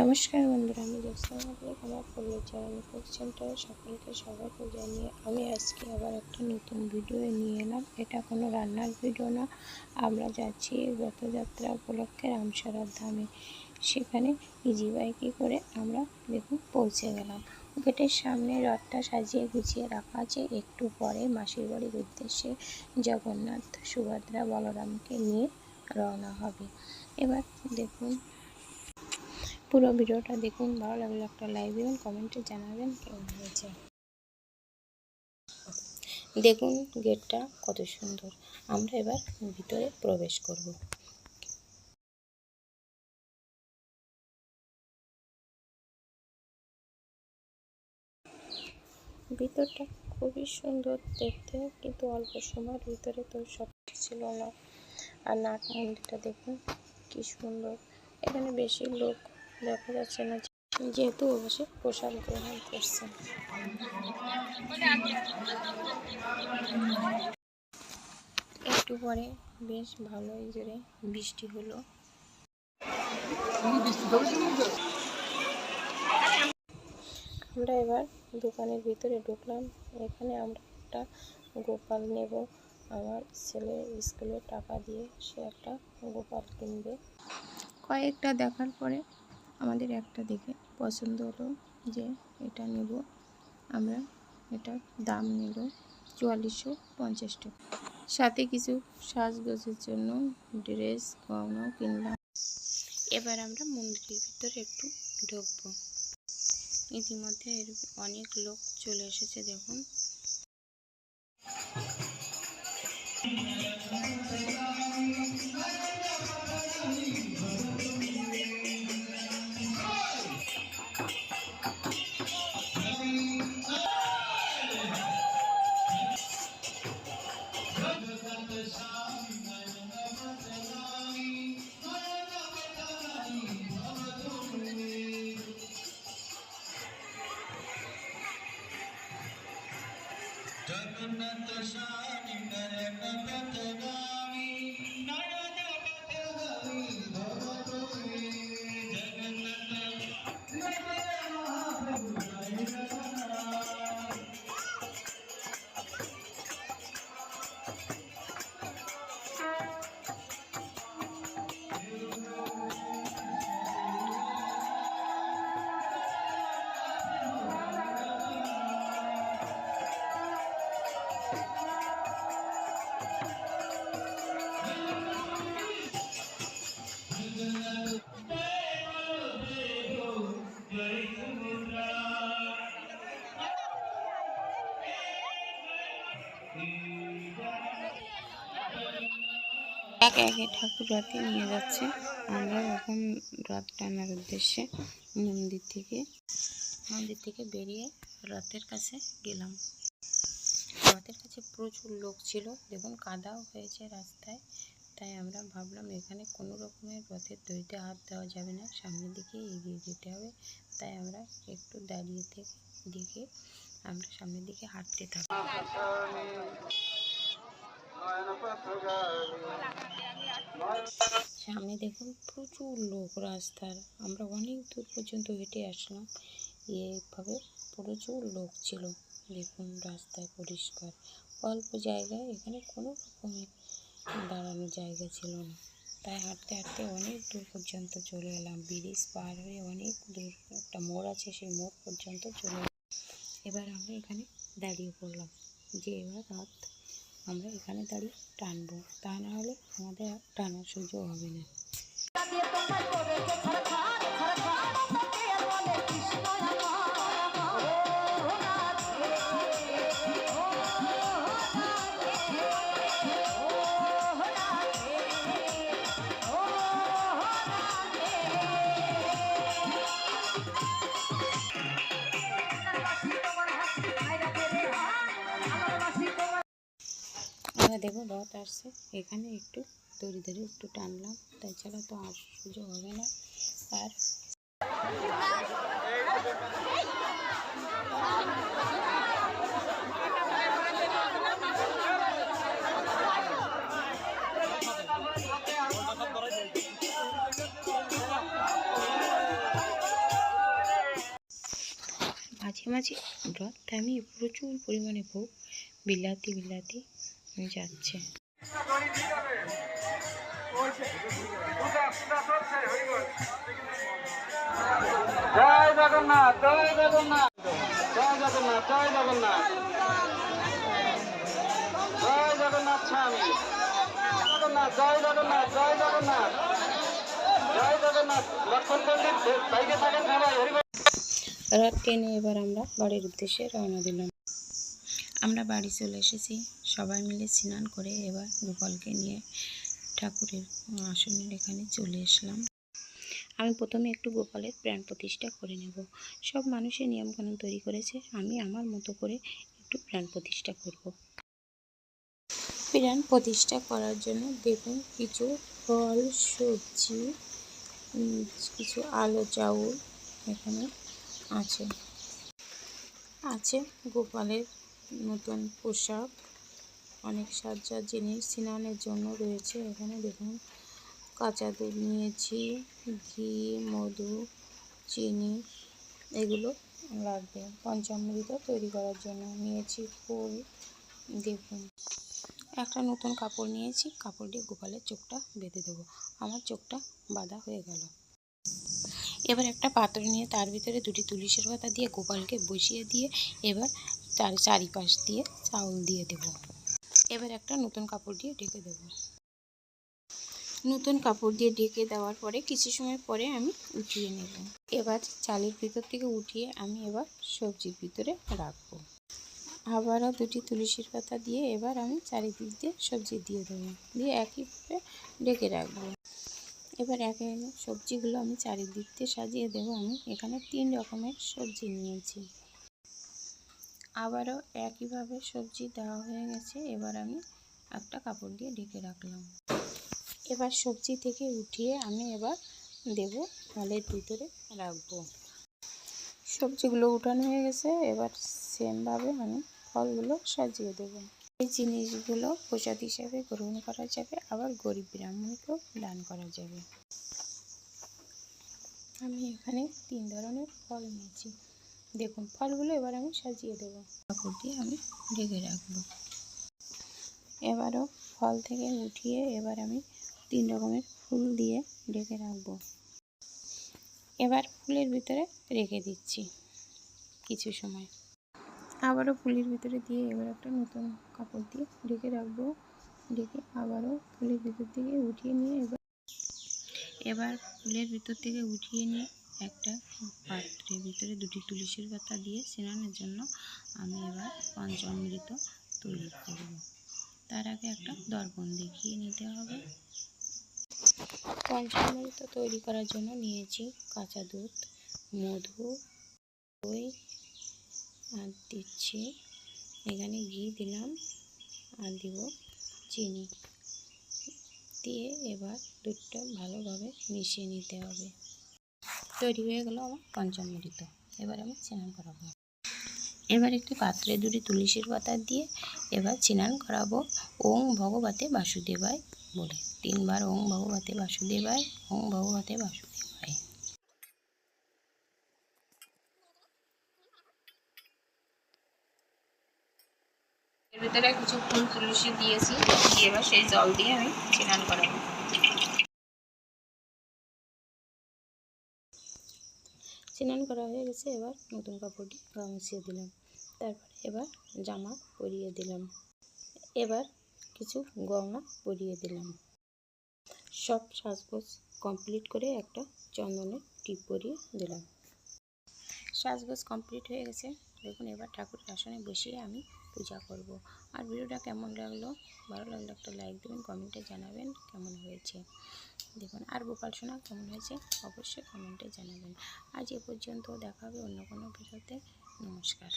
নমস্কার বন্ধুরা, আমি জ্যোৎস্না মালিক আমার চ্যানেল ফুড সেন্টারে সকলকে স্বাগত জানিয়ে আমি আজকে আবার একটা নতুন ভিডিও নিয়ে এলাম। এটা কোনো রান্নার ভিডিও না। আমরা যাচ্ছি রথযাত্রা উপলক্ষে রামসারার ধামে। সেখানে ইজি বাইকে করে আমরা দেখুন পৌঁছে গেলাম। গেটের সামনে রথটা সাজিয়ে গুছিয়ে রাখা আছে। একটু পরে মাসির বাড়ির উদ্দেশ্যে জগন্নাথ সুভদ্রা বলরামকে নিয়ে রওনা হবে। এবার দেখুন পুরো ভিডিওটা দেখুন, ভালো লাগলে একটা লাইক দেবেন কমেন্টে জানাবেন কেমন হয়েছে। দেখুন গেটটা কত সুন্দর। আমরা এবার ভিতরে প্রবেশ করব। ভিতরটা খুবই সুন্দর দেখতে, কিন্তু অল্প সময়ের ভিতরে তো সব ছিল না। আর নাট মন্দিরটা দেখুন, কি সুন্দর। এখানে বেশি লোক দেখা যাচ্ছে না যেহেতু অবশ্যই প্রসাদ গ্রহণ করছে। একটু পরে বেশ ভালোই জোরে বৃষ্টি হলো। আমরা এবার দোকানের ভিতরে ঢুকলাম। এখানে আমরা একটা গোপাল নেব। আমার ছেলে স্কুলে টাকা দিয়ে সে একটা গোপাল কিনবে। কয়েকটা দেখার পরে আমাদের একটা দেখে পছন্দ হলো যে এটা নেব। আমরা এটা দাম নিল চুয়াল্লিশশো পঞ্চাশ টাকা। সাথে কিছু সাজগোজের জন্য ড্রেস গহনাও কিনলাম। এবার আমরা মন্দিরের ভিতরে একটু ঢুকবো। ইতিমধ্যে এর অনেক লোক চলে এসেছে দেখুন। একে একে ঠাকুর রথে নিয়ে যাচ্ছে। আমরা এখন রথ টানার উদ্দেশ্যে মন্দির থেকে মন্দির থেকে বেরিয়ে রথের কাছে গেলাম। রথের কাছে প্রচুর লোক ছিল। দেখুন, কাদাও হয়েছে রাস্তায়। তাই আমরা ভাবলাম, এখানে কোনো রকমের রথের দড়িতে হাত দেওয়া যাবে না। সামনের দিকে এগিয়ে যেতে হবে। তাই আমরা একটু দাঁড়িয়ে থেকে দেখে আমরা সামনের দিকে হাঁটতে থাকি সামনে দেখুন প্রচুর লোক রাস্তার। আমরা অনেক দূর পর্যন্ত হেঁটে আসলাম। এইভাবে প্রচুর লোক ছিল। দেখুন রাস্তায় পরিষ্কার। অল্প জায়গায় এখানে কোনো রকমের দাঁড়ানোর জায়গা ছিল না। তাই হাঁটতে হাঁটতে অনেক দূর পর্যন্ত চলে এলাম। ব্রিজ পার হয়ে অনেক দূর একটা মোড় আছে, সেই মোড় পর্যন্ত চলে এবার আমরা এখানে দাঁড়িয়ে পড়লাম। যে এবার রাত আমরা এখানে দাঁড়িয়ে টানবো। তা না হলে আমাদের টানার সুযোগ হবে না। দেখো রথ আসছে। এখানে একটু দড়ি ধরে একটু টানলাম তাছাড়া তো আর সুযোগ হবে না। আর মাঝে মাঝে রথ আমি প্রচুর পরিমাণে ভোগ, বিলাতি বিলাতি। যাচ্ছে। জয় জগন্নাথ জয় জগন্নাথ জয় জগন্নাথ জয় জগন্নাথ। জয় জগন্নাথ স্বামী জগন্নাথ জয় জগন্নাথ জয় জগন্নাথ। জয় জগন্নাথ লক্ষণ পণ্ডিত থাকেন সবাই টেনে এবার আমরা বাড়ির উদ্দেশ্যে রওনা দিলাম। আমরা বাড়ি চলে এসেছি। সবাই মিলে স্নান করে এবার গোপালকে নিয়ে ঠাকুরের আসনের এখানে চলে আসলাম। আমি প্রথমে একটু গোপালের প্রাণ প্রতিষ্ঠা করে নেব। সব মানুষের নিয়মকানুন তৈরি করেছে। আমি আমার মতো করে একটু প্রাণ প্রতিষ্ঠা করব। প্রাণ প্রতিষ্ঠা করার জন্য দেখুন, কিছু ফল, সবজি কিছু আলো, চাউল এখানে আছে। আছে গোপালের নতুন পোশাক, অনেক সাজ্জার জিনিস স্নানের জন্য রয়েছে। এখানে দেখুন, কাঁচা দুধ নিয়েছি, ঘি, মধু, চিনি, এগুলো লাগবে। পঞ্চামৃত তৈরি করার জন্য নিয়েছি ফুল, দেখুন। একটা নতুন কাপড় নিয়েছি, কাপড় দিয়ে গোপালের চোখটা বেঁধে দেবো। আমার চোখটা বাঁধা হয়ে গেল। এবার একটা পাত্র নিয়ে তার ভিতরে দুটি তুলসীর পাতা দিয়ে গোপালকে বসিয়ে দিয়ে এবার তার চারিপাশ দিয়ে চাউল দিয়ে দেব। এবার একটা নতুন কাপড় দিয়ে ঢেকে দেব। নতুন কাপড় দিয়ে ঢেকে দেওয়ার পরে কিছু সময় পরে আমি উঠিয়ে নেব। এবার চালের ভিতর থেকে উঠিয়ে আমি এবার সবজির ভিতরে রাখব। আবারও দুটি তুলসীর পাতা দিয়ে এবার আমি চারিদিক দিয়ে সবজি দিয়ে দেবো। দিয়ে একইভাবে ঢেকে রাখব। এবার একে সবজিগুলো আমি চারিদিক দিয়ে সাজিয়ে দেবো। আমি এখানে তিন রকমের সবজি নিয়েছি। আবারও একইভাবে সবজি দেওয়া হয়ে গেছে। এবার আমি একটা কাপড় দিয়ে ঢেকে রাখলাম। এবার সবজি থেকে উঠিয়ে আমি এবার দেব ফলের ভিতরে রাখব। সবজিগুলো উঠানো হয়ে গেছে। এবার সেমভাবে আমি ফলগুলো সাজিয়ে দেবো। এই জিনিসগুলো প্রসাদ হিসাবে গ্রহণ করা যাবে। আবার গরিব ব্রাহ্মণকেও দান করা যাবে। আমি এখানে তিন ধরনের ফল নিয়েছি দেখুন, ফলগুলো এবার আমি সাজিয়ে দেবো। কাপড় দিয়ে আমি ঢেকে রাখব। এবারও ফল থেকে উঠিয়ে এবার আমি তিন রকমের ফুল দিয়ে ঢেকে রাখব। এবার ফুলের ভিতরে রেখে দিচ্ছি কিছু সময়। আবারও ফুলের ভিতরে দিয়ে এবার একটা নতুন কাপড় দিয়ে ঢেকে রাখব। ঢেকে আবারও ফুলের ভিতর থেকে উঠিয়ে নিয়ে এবার এবার ফুলের ভিতর থেকে উঠিয়ে নিয়ে একটা পাত্রের ভিতরে দুটি তুলসীর পাতা দিয়ে স্নানের জন্য আমি এবার পঞ্চামৃত তৈরি করব। তার আগে একটা দর্পণ দেখিয়ে নিতে হবে। পঞ্চামৃত তৈরি করার জন্য নিয়েছি কাঁচা দুধ, মধু, দই, আর দিচ্ছি এখানে ঘি দিলাম, আর দিব চিনি। দিয়ে এবার দুধটা ভালোভাবে মিশিয়ে নিতে হবে। তৈরি হয়ে গেল আমার পঞ্চামৃত এবার আমি স্নান করাবো। এবার একটি পাত্রে দুটি তুলসীর পাতা দিয়ে এবার স্নান করাবো ওং ভগবতে বাসুদেবায় বলে। তিনবার ওং ভগবতে বাসুদেবায়, ওং ভগবতে বাসুদেবায়। এর ভিতরে কিছু ফুল তুলসী দিয়েছি, দিয়ে এবার সেই জল দিয়ে আমি স্নান করাবো। স্নান করা হয়ে গেছে, এবার নতুন কাপড়টি গা দিলাম। তারপরে এবার জামা পরিয়ে দিলাম। এবার কিছু গহনা পরিয়ে দিলাম। সব সাজগোজ কমপ্লিট করে একটা চন্দনের টিপ পরিয়ে দিলাম। সাজগোজ কমপ্লিট হয়ে গেছে। দেখুন, এবার ঠাকুরের আসনে বসিয়ে আমি পূজা করব। আর ভিডিওটা কেমন লাগল? ভালো লাগলে একটা লাইক দেবেন কমেন্টে জানাবেন কেমন হয়েছে। দেখুন, আর গোপাল সোনা কেমন হয়েছে? অবশ্যই কমেন্টে জানাবেন। আজ এ পর্যন্ত দেখা হবে অন্য কোনো ভিডিওতে। নমস্কার।